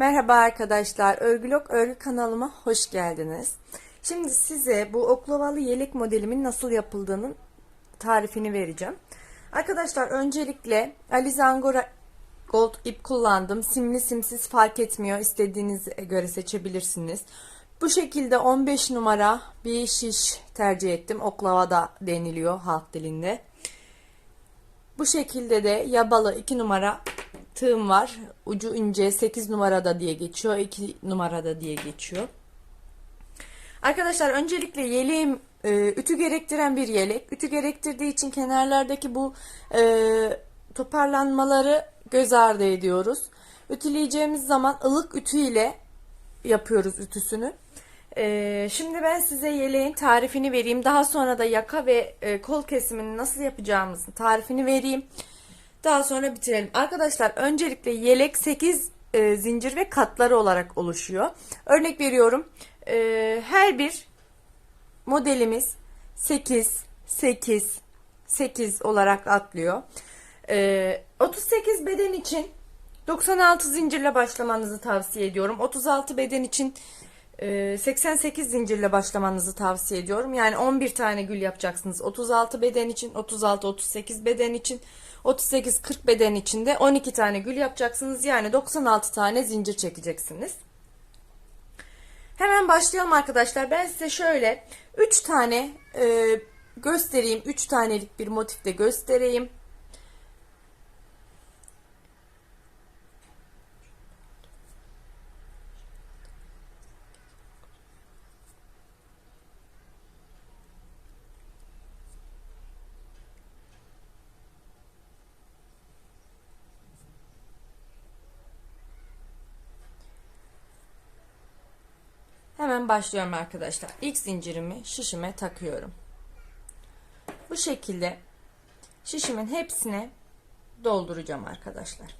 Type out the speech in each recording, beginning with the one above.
Merhaba arkadaşlar, Örgülok Örgü kanalıma hoş geldiniz. Şimdi size bu oklavalı yelek modelimin nasıl yapıldığının tarifini vereceğim. Arkadaşlar öncelikle Alize Angora Gold ip kullandım. Simli simsiz fark etmiyor. İstediğinize göre seçebilirsiniz. Bu şekilde 15 numara bir şiş tercih ettim. Oklavada deniliyor halk dilinde. Bu şekilde de yabalı 2 numara tığım var. Ucu ince 8 numarada diye geçiyor. 2 numarada diye geçiyor. Arkadaşlar öncelikle yeleğim e, ütü gerektiren bir yelek. Ütü gerektirdiği için kenarlardaki bu e, toparlanmaları göz ardı ediyoruz. Ütüleyeceğimiz zaman ılık ütü ile yapıyoruz ütüsünü. E, şimdi ben size yeleğin tarifini vereyim. Daha sonra da yaka ve e, kol kesimini nasıl yapacağımızın tarifini vereyim. Daha sonra bitirelim. Arkadaşlar öncelikle yelek 8 e, zincir ve katları olarak oluşuyor. Örnek veriyorum. E, her bir modelimiz 8, 8, 8 olarak atlıyor. E, 38 beden için 96 zincirle başlamanızı tavsiye ediyorum. 36 beden için 88 zincirle başlamanızı tavsiye ediyorum. Yani 11 tane gül yapacaksınız. 36 beden için, 36 38 beden için, 38 40 beden için de 12 tane gül yapacaksınız. Yani 96 tane zincir çekeceksiniz. Hemen başlayalım arkadaşlar. Ben size şöyle 3 tane e, göstereyim. 3 tanelik bir motifte göstereyim. Hemen başlıyorum arkadaşlar. İlk zincirimi şişime takıyorum. Bu şekilde şişimin hepsine dolduracağım arkadaşlar.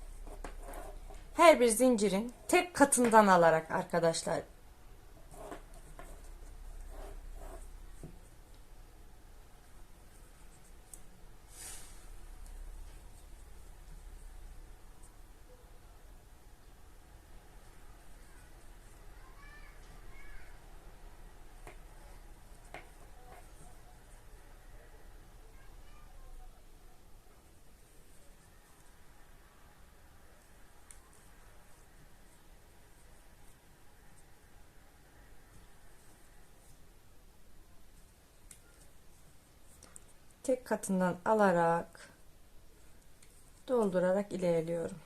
Her bir zincirin tek katından alarak arkadaşlar tek katından alarak doldurarak ilerliyorum.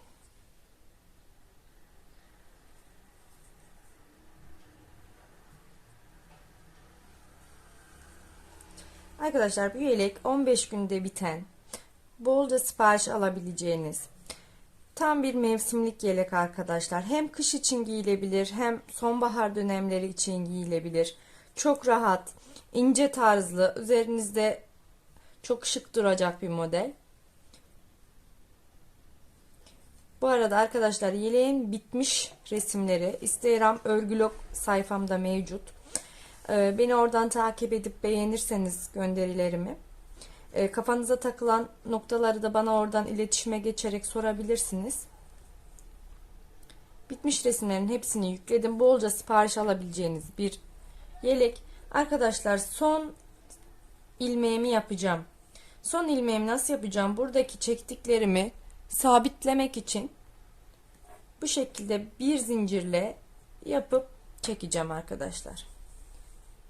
Arkadaşlar bu yelek 15 günde biten bolca sipariş alabileceğiniz tam bir mevsimlik yelek arkadaşlar. Hem kış için giyilebilir hem sonbahar dönemleri için giyilebilir. Çok rahat, ince tarzlı, üzerinizde çok şık duracak bir model. Bu arada arkadaşlar yeleğin bitmiş resimleri Instagram örgülok sayfamda mevcut. Ee, beni oradan takip edip beğenirseniz gönderilerimi e, kafanıza takılan noktaları da bana oradan iletişime geçerek sorabilirsiniz. Bitmiş resimlerin hepsini yükledim. Bolca sipariş alabileceğiniz bir yelek. Arkadaşlar son ilmeğimi yapacağım. Son ilmeğimi nasıl yapacağım? Buradaki çektiklerimi sabitlemek için bu şekilde bir zincirle yapıp çekeceğim arkadaşlar.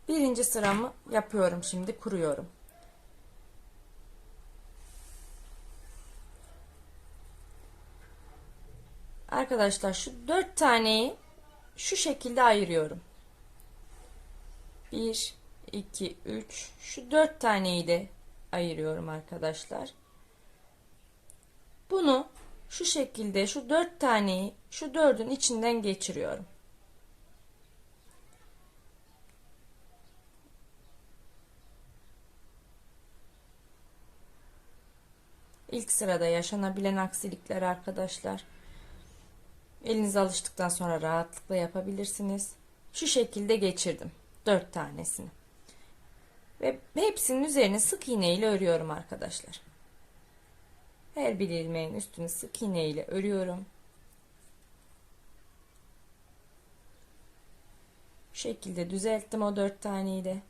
Birinci sıramı yapıyorum şimdi kuruyorum. Arkadaşlar şu dört taneyi şu şekilde ayırıyorum. 1 2 3 şu dört taneyi de ayırıyorum arkadaşlar. Bunu şu şekilde şu dört taneyi şu dördün içinden geçiriyorum. İlk sırada yaşanabilen aksilikler arkadaşlar. Eliniz alıştıktan sonra rahatlıkla yapabilirsiniz. Şu şekilde geçirdim. Dört tanesini. Ve hepsinin üzerine sık iğne ile örüyorum arkadaşlar. Her bir ilmeğin üstünü sık iğne ile örüyorum. şekilde düzelttim o dört taneyi de.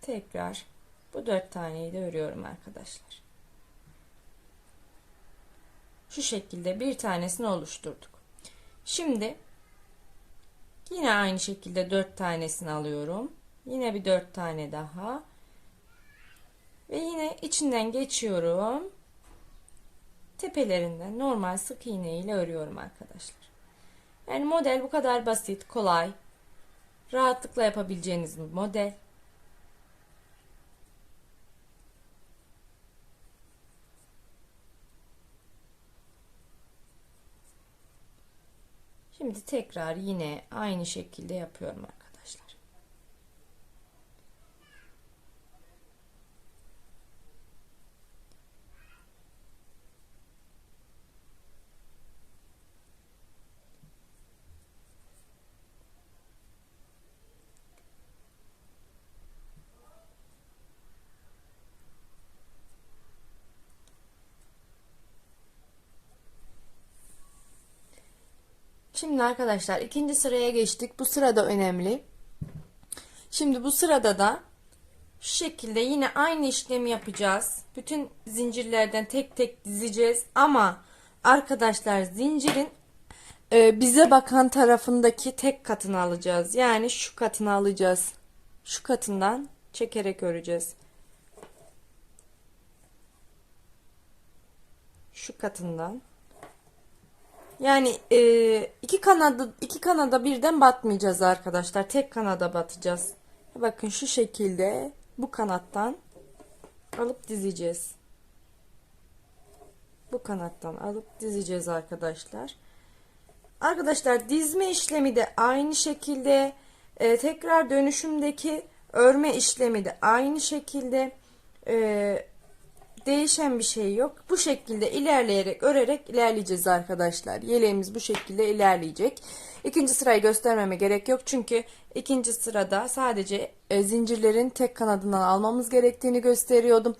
Tekrar bu dört taneyi de örüyorum arkadaşlar. Şu şekilde bir tanesini oluşturduk. Şimdi yine aynı şekilde dört tanesini alıyorum. Yine bir dört tane daha. Ve yine içinden geçiyorum. Tepelerinden normal sık iğne ile örüyorum arkadaşlar. Yani model bu kadar basit, kolay. Rahatlıkla yapabileceğiniz bir model. Şimdi tekrar yine aynı şekilde yapıyorum arkadaşlar. Şimdi arkadaşlar ikinci sıraya geçtik. Bu sırada önemli. Şimdi bu sırada da şu şekilde yine aynı işlemi yapacağız. Bütün zincirlerden tek tek dizeceğiz. Ama arkadaşlar zincirin e, bize bakan tarafındaki tek katını alacağız. Yani şu katını alacağız. Şu katından çekerek öreceğiz. Şu katından. Yani e, iki kanada iki kanada birden batmayacağız arkadaşlar. Tek kanada batacağız. Bakın şu şekilde bu kanattan alıp dizeceğiz. Bu kanattan alıp dizeceğiz arkadaşlar. Arkadaşlar dizme işlemi de aynı şekilde e, tekrar dönüşümdeki örme işlemi de aynı şekilde e, değişen bir şey yok. Bu şekilde ilerleyerek örerek ilerleyeceğiz arkadaşlar. Yeleğimiz bu şekilde ilerleyecek. İkinci sırayı göstermeme gerek yok. Çünkü ikinci sırada sadece e, zincirlerin tek kanadından almamız gerektiğini gösteriyordum.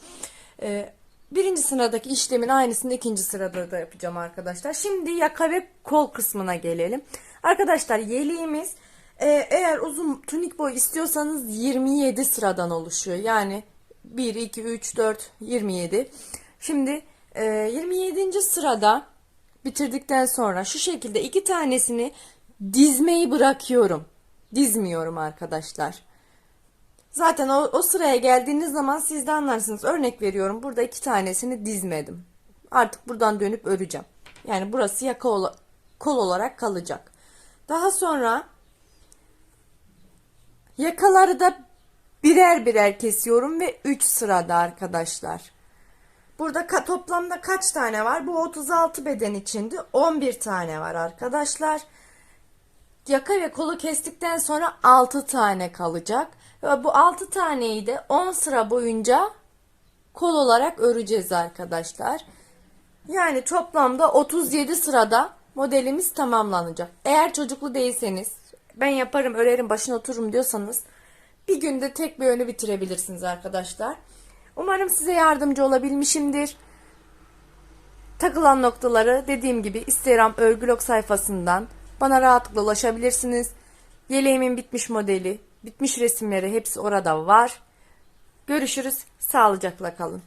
E, birinci sıradaki işlemin aynısını ikinci sırada da yapacağım arkadaşlar. Şimdi yaka ve kol kısmına gelelim. Arkadaşlar yeleğimiz e, eğer uzun tunik boy istiyorsanız 27 sıradan oluşuyor. Yani 1, 2, 3, 4, 27. Şimdi e, 27. sırada bitirdikten sonra şu şekilde iki tanesini dizmeyi bırakıyorum. Dizmiyorum arkadaşlar. Zaten o, o sıraya geldiğiniz zaman siz de anlarsınız. Örnek veriyorum. Burada iki tanesini dizmedim. Artık buradan dönüp öreceğim. Yani burası yaka ola, kol olarak kalacak. Daha sonra yakaları da birer birer kesiyorum ve 3 sırada arkadaşlar. Burada ka toplamda kaç tane var? Bu 36 beden içinde 11 tane var arkadaşlar. Yaka ve kolu kestikten sonra 6 tane kalacak. Ve bu 6 taneyi de 10 sıra boyunca kol olarak öreceğiz arkadaşlar. Yani toplamda 37 sırada modelimiz tamamlanacak. Eğer çocuklu değilseniz ben yaparım örerim başına otururum diyorsanız bir günde tek bir önü bitirebilirsiniz arkadaşlar. Umarım size yardımcı olabilmişimdir. Takılan noktaları dediğim gibi Instagram örgülok sayfasından bana rahatlıkla ulaşabilirsiniz. Yeleğimin bitmiş modeli, bitmiş resimleri hepsi orada var. Görüşürüz. Sağlıcakla kalın.